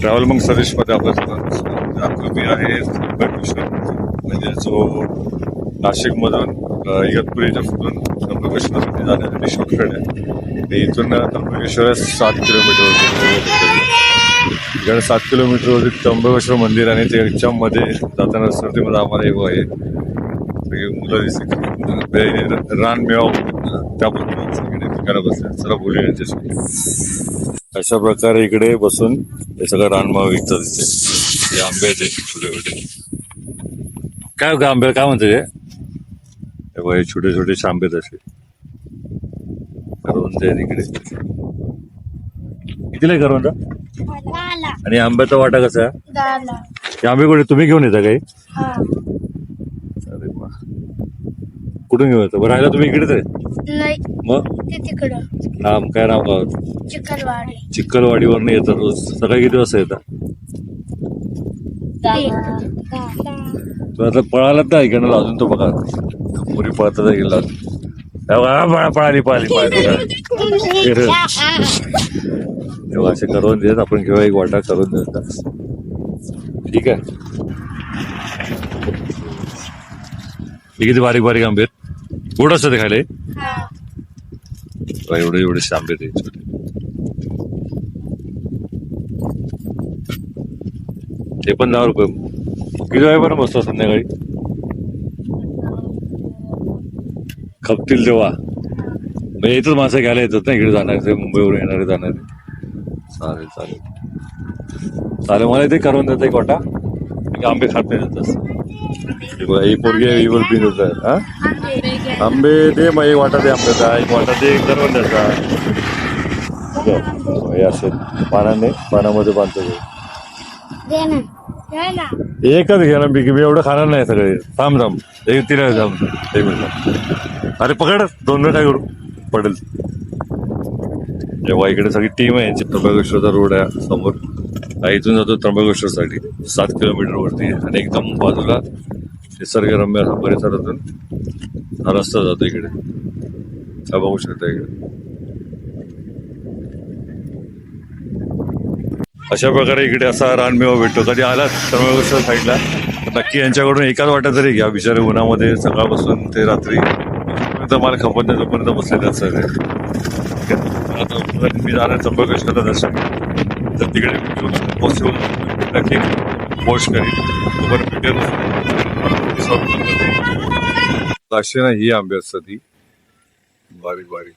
Travel मग सर्विसमध्ये आपलं सगळं आहे. म्हणजे जो नाशिकमधून इगतपुरीच्या फुटून त्र्यंबकेश्वरसाठी जाण्यासाठी शॉर्टकट आहे इथून त्र्यंबकेश्वर सात किलोमीटर इकडे सात किलोमीटरवरती त्र्यंबकेश्वर मंदिर आणि त्याच्या मध्ये जाताना सर्दीमध्ये आम्हाला एक आहे. सगळी मुलं दिसते रान मिळाव त्याबद्दल सगळे ठिकाणं बसले चला बोलूया यांच्याशी अशा प्रकारे इकडे बसून हे सगळं रानमाळ विकतात हे आंबे आहेत हे छोटे छोटे. काय का आंबे काय म्हणते हे बघा, हे छोटे छोटे आंबे असे. करवंद आहेत इकडे कितीला आहे करवंद आणि आंब्याचा वाटा कसा आहे? हे आंबे कुठे? तुम्ही घेऊन येता काही? कुठून घेऊन येता? बरं राहायला तुम्ही इकडेच आहे? नाही. मग? ते तिकडं. नाम काय नाव गाव चिकलवाडी चिक्कलवाडीवरनं येतात रोज. सकाळी किती वाजता येतात तू आता पळालात ना इकडनं अजून तो बघा. पुरी पळतात गेला पळा पळाली पळाली पळाली तेव्हा असे करून देत आपण किंवा एक वाटा करून देतात ठीक आहे? हे किती बारीक बारीक आंबे आहेत? गोड असतं ते खायला? एवढे एवढे आंबे ते ते पण दहा रुपये. किती वाजेपर्यंत बसतो संध्याकाळी? खपतील तेव्हा. मग येतच माणसं घ्यायला येतात ना इकडे जाणारे मुंबईवरून येणारे जाणारे चालेल चालेल. चालेल मला इथे करून देतं एक वाटा. आंबे खात नाही जात हे बघा, ही पोरगी आहे, ही वर पिन होत आहे हा? आंबे दे मग एक वाटा दे आंब्याचा एक वाटा दे करवंदाचा. बघ, हे असेल. पानाने पानामध्ये बांधतो एकच घे ना मी मी एवढं खाणार नाही सगळे. थांब थांब. एक तिला थांब. एक मिनिट अरे पकड. दोन मिनिट काय करू? पडेल. जेव्हा इकडे सगळी टीम आहे यांची त्र्यंबकेश्वरचा रोड आहे समोर. इथून जातो त्र्यंबकेश्वरसाठी. सात किलोमीटरवरती आणि एकदम बाजूला निसर्गरम्य असा परिसरातून हा रस्ता जातो इकडे. हा बघू शकता इकडे. अशा प्रकारे इकडे असा रानमेवा भेटतो. कधी आला त्र्यंबकेश्वर साईडला? नक्की यांच्याकडून एकाच वाटा तरी घ्या. बिचारे उन्हामध्ये सकाळपासून ते रात्री तर मला खपत नाही तोपर्यंत बसलेले असं आता मी जाणार त्र्यंबकेश्वरला दर्शन. तर तिकडे पॉसिबल नक्की पोस्ट करेल तोपर्यंत भेटेल असे ना ही आंबे असतात ही बारीक बारीक